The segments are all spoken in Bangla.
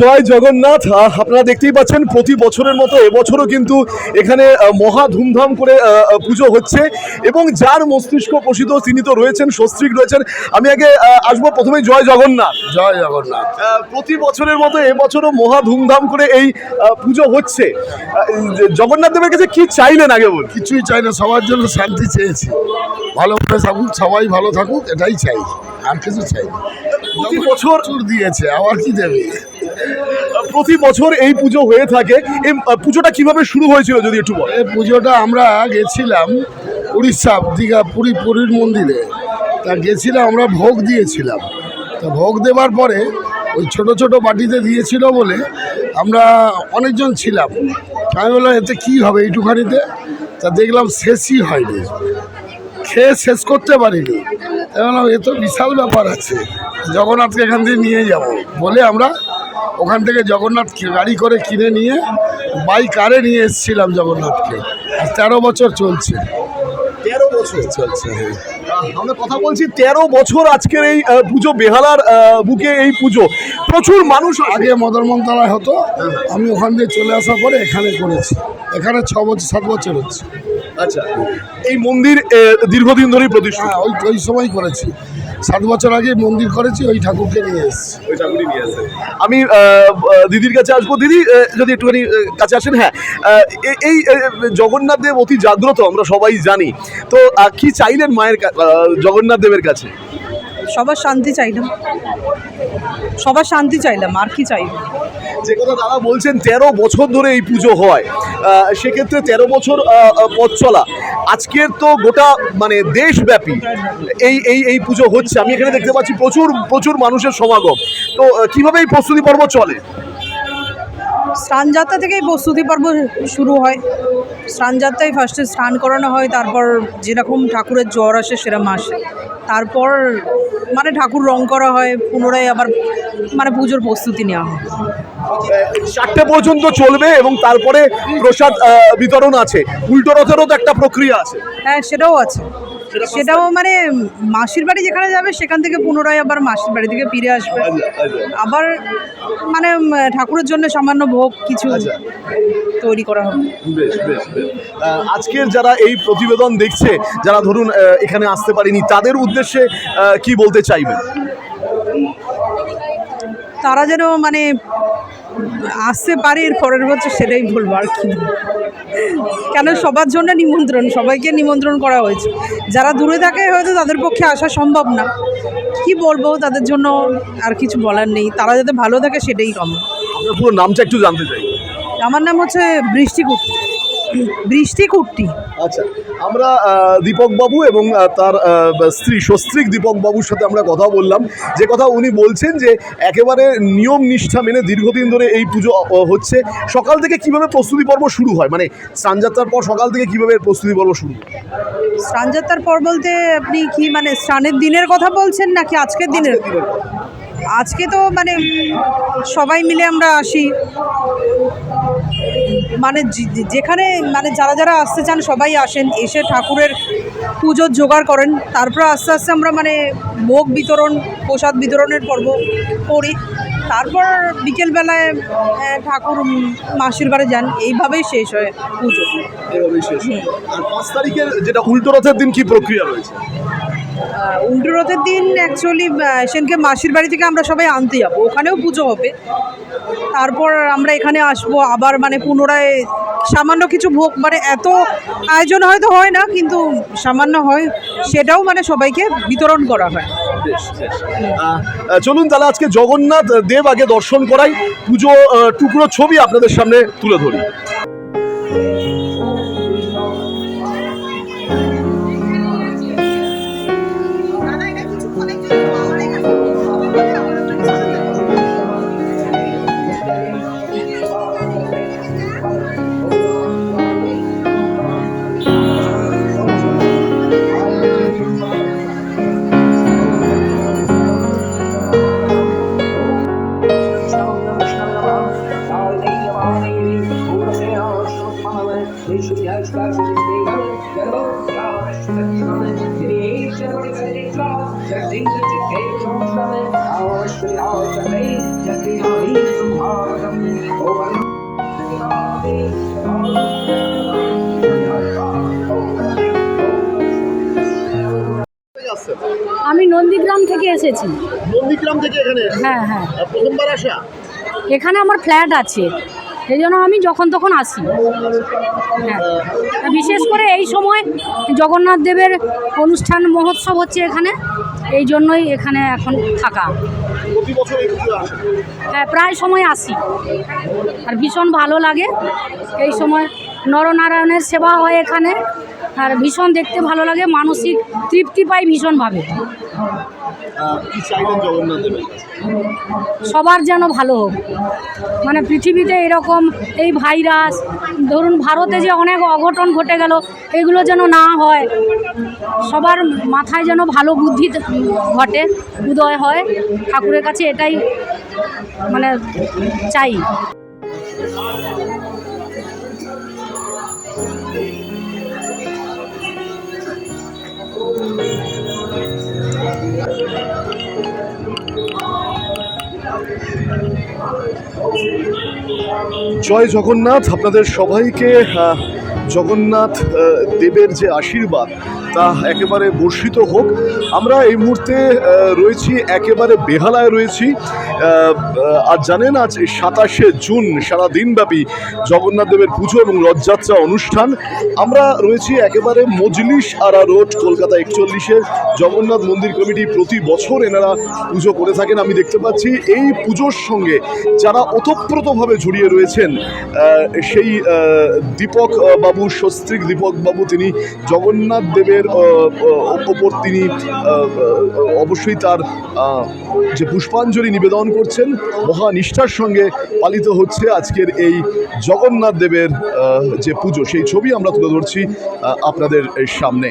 জয় জগন্নাথ। আপনারা দেখতেই পাচ্ছেন প্রতি বছরের মতো এবছরও কিন্তু এখানে মহা ধুমধাম করে পুজো হচ্ছে। এবং যার মস্তিষ্ক প্রসিত তিনি তো রয়েছেন সস্ত্রীক রয়েছেন। আমি আগে আসব প্রথমে জয় জগন্নাথ। জয় জগন্নাথ। প্রতি বছরের মতো এবছরও মহা ধুমধাম করে এই পুজো হচ্ছে। জগন্নাথ দেবের কাছে কি চাইলেন আগে বল কিছুই চাই না সবার জন্য শান্তি চেয়েছি। ভালো করে থাকুক সবাই ভালো থাকুক এটাই চাই। আর কিছু চাই না। প্রতি বছর দিয়েছে আবার কি দেবে? প্রতি বছর এই পুজো হয়ে থাকে। এই পুজোটা কীভাবে শুরু হয়েছিল যদি একটু বল? এই পুজোটা আমরা গেছিলাম উড়িষ্যা, দীঘা, পুরী, পুরীর মন্দিরে। তা গেছিলাম আমরা ভোগ দিয়েছিলাম। তা ভোগ দেওয়ার পরে ওই ছোট ছোট বাটিতে দিয়েছিল বলে আমরা অনেকজন ছিলাম। আমি বললাম, এতে কী হবে এইটুখানিতে? তা দেখলাম শেষই হয়নি। খেয়ে শেষ করতে পারিনি। বললাম, এ তো বিশাল ব্যাপার আছে। জগন্নাথকে এখান থেকে নিয়ে যাব। বলে আমরা ওখান থেকে জগন্নাথ গাড়ি করে কিনে নিয়ে বাই কারে নিয়ে এসেছিলাম জগন্নাথকে। আর তেরো বছর চলছে। তেরো বছর? চলছে হ্যাঁ। আমরা কথা বলছি তেরো বছর আজকের এই পুজো বেহালার বুকে এই পুজো। প্রচুর মানুষ আগে আগে মদনমন্তলায় হতো। আমি ওখান দিয়ে চলে আসার পরে এখানে করেছি। এখানে ছ বছর সাত বছর হচ্ছে। আচ্ছা এই মন্দির দীর্ঘদিন ধরেই প্রতিষ্ঠা হ্যাঁ ওই ওই সময় করেছি। সাত বছর আগে মন্দির করেছি ওই ঠাকুরকে নিয়ে এসেছি। আমি আহ, আহ, দিদির কাছে আসব। দিদি যদি একটুখানি কাছে আসেন হ্যাঁ। এই জগন্নাথ দেব অতি জাগ্রত আমরা সবাই জানি। তো কি চাইলেন মায়ের জগন্নাথ দেবের কাছে? সবার শান্তি চাইলাম। সবার শান্তি চাইলাম, আর কি চাইব? যে কথা দাদা বলছেন, তেরো বছর ধরে এই পুজো হয়। সেক্ষেত্রে তেরো বছর পথ চলা। আজকের তো গোটা মানে দেশব্যাপী এই এই এই পুজো হচ্ছে। আমি এখানে দেখতে পাচ্ছি প্রচুর প্রচুর মানুষের সমাগম। তো কীভাবে এই প্রস্তুতি পর্ব চলে? স্নানযাত্রা থেকেই প্রস্তুতি পর্ব শুরু হয়। স্নানযাত্রায় ফার্স্টে স্নান করানো হয় তারপর যেরকম ঠাকুরের জ্বর আসে সেরকম আসে। তারপর মানে ঠাকুর রং করা হয় পুনরায় আবার মানে পুজোর প্রস্তুতি নেওয়া হয়। চারটে পর্যন্ত চলবে এবং তারপরে প্রসাদ বিতরণ আছে। উল্টো রথেরও তো একটা প্রক্রিয়া আছে। হ্যাঁ সেটাও আছে। সেটাও মানে মাসির বাড়ি যেখানে যাবে সেখান থেকে পুনরায় আবার মাসির বাড়ি থেকে ফিরে আসবে। আবার মানে ঠাকুরের জন্য সামান্য ভোগ কিছু আচ্ছা। তৈরি করা হবে। বেশ বেশ বেশ। আজকের যারা এই প্রতিবেদন দেখছে যারা ধরুন এখানে আসতে পারেনি তাদের উদ্দেশ্যে কি বলতে চাইবেন? তারা যেন মানে আসতে পারে এর পরের বছর সেটাই বলব আর কি। কেন সবার জন্য নিমন্ত্রণ? সবাইকে নিমন্ত্রণ করা হয়েছে। যারা দূরে থাকে হয়তো তাদের পক্ষে আসা সম্ভব না। কি বলব? তাদের জন্য আর কিছু বলার নেই। তারা যাতে ভালো থাকে সেটাই কম। আপনার পুরো নামটা একটু জানতে চাই। আমার নাম হচ্ছে বৃষ্টি কুট্টি বৃষ্টি কুট্টি আচ্ছা। আমরা দীপক বাবু এবং তার স্ত্রী সস্ত্রীক দীপক বাবুর সাথে আমরা কথা বললাম। যে কথা উনি বলছেন যে একেবারে নিয়ম নিষ্ঠা মেনে দীর্ঘদিন ধরে এই পুজো হচ্ছে। সকাল থেকে কীভাবে প্রস্তুতি পর্ব শুরু হয়? মানে স্নানযাত্রার পর সকাল থেকে কীভাবে প্রস্তুতি পর্ব শুরু? হয়? স্নানযাত্রার পর বলতে আপনি কি মানে স্নানের দিনের কথা বলছেন নাকি আজকের দিনের? আজকে তো মানে সবাই মিলে আমরা আসি। মানে যেখানে মানে যারা যারা আসতে চান সবাই আসেন এসে ঠাকুরের পুজোর জোগাড় করেন। তারপর আস্তে আস্তে আমরা মানে ভোগ বিতরণ প্রসাদ বিতরণের পর্ব করি। তারপর বিকেলবেলায় ঠাকুর মাসির বাড়ি যান। এইভাবেই শেষ হয় পুজো। এভাবেই শেষ। আর পাঁচ তারিখের যেটা উল্টো রথের দিন কি প্রক্রিয়া রয়েছে? উল্টো রথের দিন অ্যাকচুয়ালি সেনকে মাসির বাড়ি থেকে আমরা সবাই আনতে যাব। ওখানেও পুজো হবে। তারপর আমরা এখানে আসব আবার মানে পুনরায় সামান্য কিছু ভোগ মানে এত আয়োজন হয়তো হয় না, কিন্তু সামান্য হয়, সেটাও মানে সবাইকে বিতরণ করা হয়। চলুন তাহলে আজকে জগন্নাথ দেব আগে দর্শন করাই। পুজো টুকরো ছবি আপনাদের সামনে তুলে ধরি। আমি নন্দীগ্রাম থেকে এসেছি। নন্দীগ্রাম থেকে এখানে? হ্যাঁ হ্যাঁ। প্রথমবার আসা? এখানে আমার ফ্ল্যাট আছে। সেই জন্য আমি যখন তখন আসি। হ্যাঁ। বিশেষ করে এই সময় জগন্নাথ দেবের অনুষ্ঠান মহোৎসব হচ্ছে এখানে। এই জন্যই এখানে এখন থাকা। হ্যাঁ প্রায় সময় আসি। আর ভীষণ ভালো লাগে। এই সময় নরনারায়ণের সেবা হয় এখানে। আর ভীষণ দেখতে ভালো লাগে মানসিক তৃপ্তি পাই ভীষণভাবে? সবার যেন ভালো হোক। মানে পৃথিবীতে এরকম এই ভাইরাস ধরুন ভারতে যে অনেক অঘটন ঘটে গেল এগুলো যেন না হয় সবার মাথায় যেন ভালো বুদ্ধি ঘটে উদয় হয়। ঠাকুরের কাছে এটাই মানে চাই। জয় জগন্নাথ আপনাদের সবাইকে জগন্নাথ দেবের যে আশীর্বাদ তা একেবারে বর্ষিত হোক। আমরা এই মুহূর্তে রয়েছি একেবারে বেহালায় রয়েছি। আর জানেন আজ সাতাশে জুন সারা দিনব্যাপী জগন্নাথ দেবের পুজো এবং রথযাত্রা অনুষ্ঠান। আমরা রয়েছি একেবারে মজলিস আরা রোড কলকাতা একচল্লিশের জগন্নাথ মন্দির কমিটি প্রতি বছর এনারা পুজো করে থাকেন। আমি দেখতে পাচ্ছি এই পুজোর সঙ্গে যারা ওতপ্রোতভাবে জড়িয়ে রয়েছেন সেই দীপক আহ, বাবু সস্ত্রিক দীপক বাবু, তিনি জগন্নাথ দেবের ওপর তিনি অবশ্যই তার যে পুষ্পাঞ্জলি নিবেদন করছেন, মহা নিষ্ঠার সঙ্গে পালিত হচ্ছে আজকের এই জগন্নাথ দেবের যে পুজো। সেই ছবি আমরা তুলে ধরছি আপনাদের সামনে।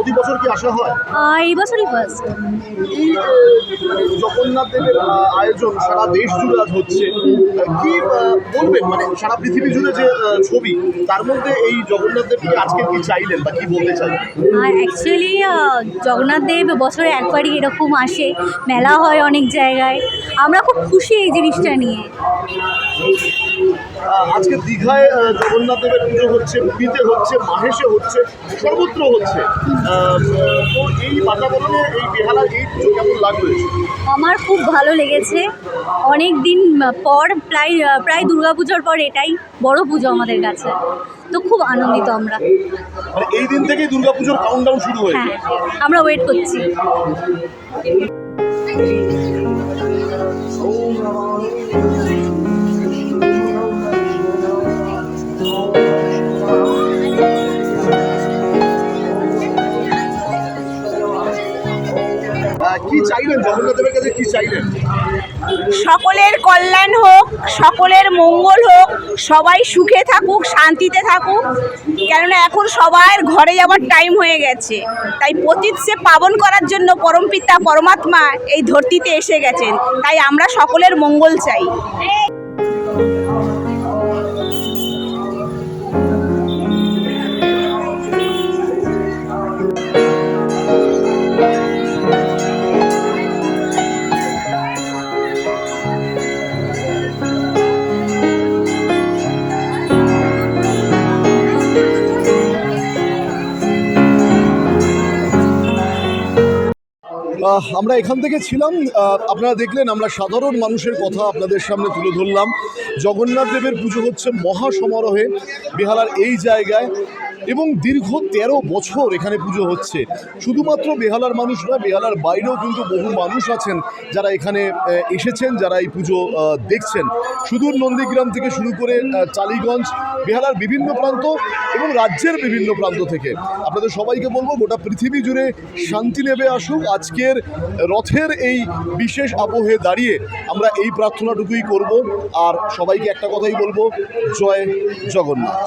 প্রতি বছর কি আসা হয়? এই বছরই ফার্স্ট এই জগন্নাথ দেবের আয়োজন সারা দেশ জুড়ে আজ হচ্ছে। কি বলবেন? মানে সারা পৃথিবী জুড়ে যে ছবি তার মধ্যে এই জগন্নাথ দেবকে আজকে কি চাইলেন বা কি বলতে চাইলেন? অ্যাকচুয়ালি জগন্নাথ দেব বছরে একবারই এরকম আসে। মেলা হয় অনেক জায়গায়। আমরা খুব খুশি এই জিনিসটা নিয়ে। আজকে দীঘায় জগন্নাথ দেবের পুজো হচ্ছে পুরীতে হচ্ছে মাহেশে হচ্ছে সর্বত্র হচ্ছে। তো এই বাতাবরণে এই বেহালা এই কেমন লাগবে আমার খুব ভালো লেগেছে। অনেক দিন পর প্রায় প্রায় দুর্গাপুজোর পর এটাই বড় পুজো আমাদের কাছে। তো খুব আনন্দিত আমরা। মানে এই দিন থেকেই দুর্গাপুজোর কাউন্টডাউন শুরু হয়েছে। হ্যাঁ আমরা ওয়েট করছি। আহ, সকলের কল্যাণ হোক, সকলের মঙ্গল হোক, সবাই সুখে থাকুক, শান্তিতে থাকুক। কেননা এখন সবার ঘরে যাওয়ার টাইম হয়ে গেছে। তাই পতীত সে পাবন করার জন্য পরমপিতা পরমাত্মা এই ধরতিতে এসে গেছেন। তাই আমরা সকলের মঙ্গল চাই। আমরা এখান থেকে ছিলাম আপনারা দেখলেন আমরা সাধারণ মানুষের কথা আপনাদের সামনে তুলে ধরলাম। জগন্নাথ দেবের পুজো হচ্ছে মহা সমারোহে বেহালার এই জায়গায় এবং দীর্ঘ তেরো বছর এখানে পুজো হচ্ছে। শুধুমাত্র বেহালার মানুষ নয় বেহালার বাইরেও কিন্তু বহু মানুষ আছেন যারা এখানে এসেছেন, যারা এই পুজো দেখছেন। সুদূর নন্দীগ্রাম থেকে শুরু করে চালিগঞ্জ বেহালার বিভিন্ন প্রান্ত এবং রাজ্যের বিভিন্ন প্রান্ত থেকে। আপনাদের সবাইকে বলব, গোটা পৃথিবী জুড়ে শান্তি নেবে আসুক। আজকের রথের এই বিশেষ আবহে দাঁড়িয়ে আমরা এই প্রার্থনাটুকুই করব। আর সবাইকে একটা কথাই বলব, জয় জগন্নাথ।